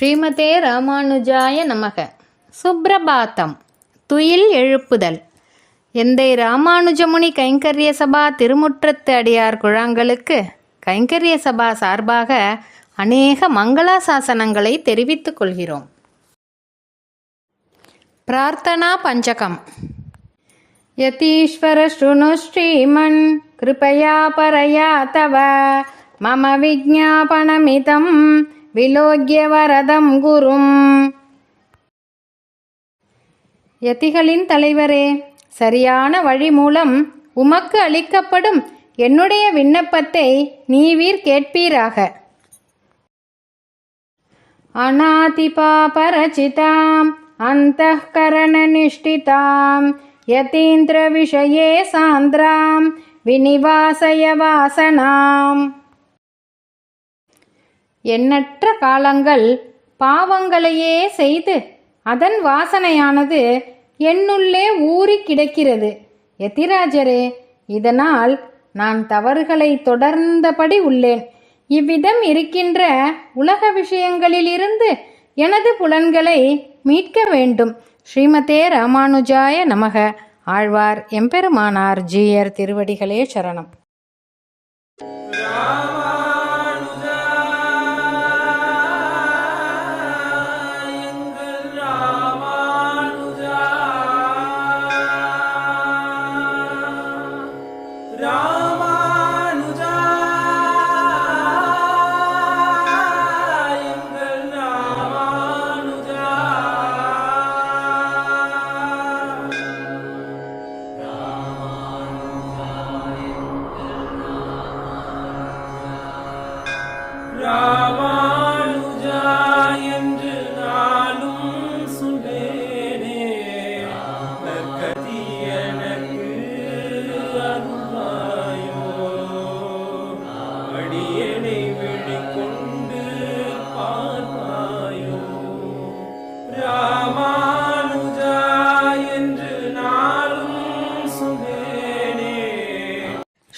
ஸ்ரீமதே ராமானுஜாய நமக. சுப்பிரபாத்தம் துயில் எழுப்புதல். எந்தை ராமானுஜமுனி கைங்கரிய சபா திருமுற்றத்து அடியார் குழாங்களுக்கு கைங்கரிய சபா சார்பாக அநேக மங்களாசாசனங்களை தெரிவித்துக் கொள்கிறோம். பிரார்த்தனா பஞ்சகம். யதீஸ்வர ஸ்ருணு ஸ்ரீமன் கிருபையா பரையா தவ மம விஜாபனமிதம் விலோக்கிய வரதம் குரும் யதிகளின் தலைவரே சரியான வழி மூலம் உமக்கு அளிக்கப்படும் என்னுடைய விண்ணப்பத்தை நீவீர் கேட்பீராக. அநாதிபாபரச்சிதாம் அந்தகரணநிஷ்டிதாம் யதீந்திர விஷயே சாந்திராம் விநிவாசய வாசனாம் எண்ணற்ற காலங்கள் பாவங்களையே செய்து அதன் வாசனையானது என்னுள்ளே ஊறி கிடக்கிறது. எதிராஜரே இதனால் நான் தவறுகளை தொடர்ந்தபடி உள்ளேன். இவ்விதம் இருக்கின்ற உலக விஷயங்களிலிருந்து எனது புலன்களை மீட்க வேண்டும். ஸ்ரீமதே ராமானுஜாய நமக. ஆழ்வார் எம்பெருமானார் ஜீயர் திருவடிகளே சரணம்.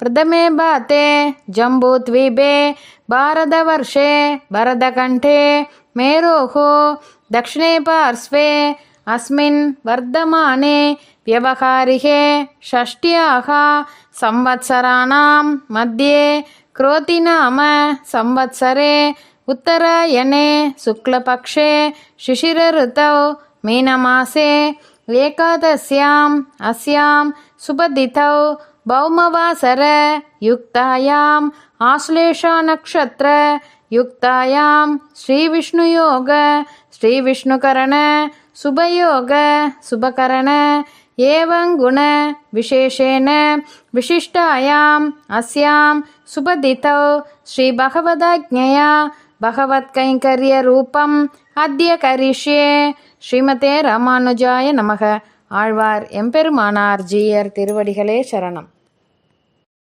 प्रथमे बाते जम्बूद्वीपे भारतवर्षे भरतकण्ठे मेरोः दक्षिणे पार्श्वे अस्मिन् वर्धमाने व्यवहारिके षष्ट्याः संवत्सराणां मध्ये क्रोतिनाम संवत्सरे उत्तरायणे शुक्लपक्षे शिशिरऋतौ मीनमासे एकादश्याम् अस्यां सुबदितौ भौमवासर युक्तायाम् आश्लेषनक्षत्र युक्तायां श्रीविष्णुयोग श्रीविष्णुकरण शुभयोग शुभकरण एवं गुण विशेषेण विशिष्टायाम् अस्यां सुबदितौ श्रीभगवदाज्ञया भगवत्कैङ्कर्यरूपम् अद्य करिष्ये ஸ்ரீமதே ராமானுஜாய நமக ஆழ்வார் எம்பெருமானார் ஜீயர் திருவடிகளே சரணம்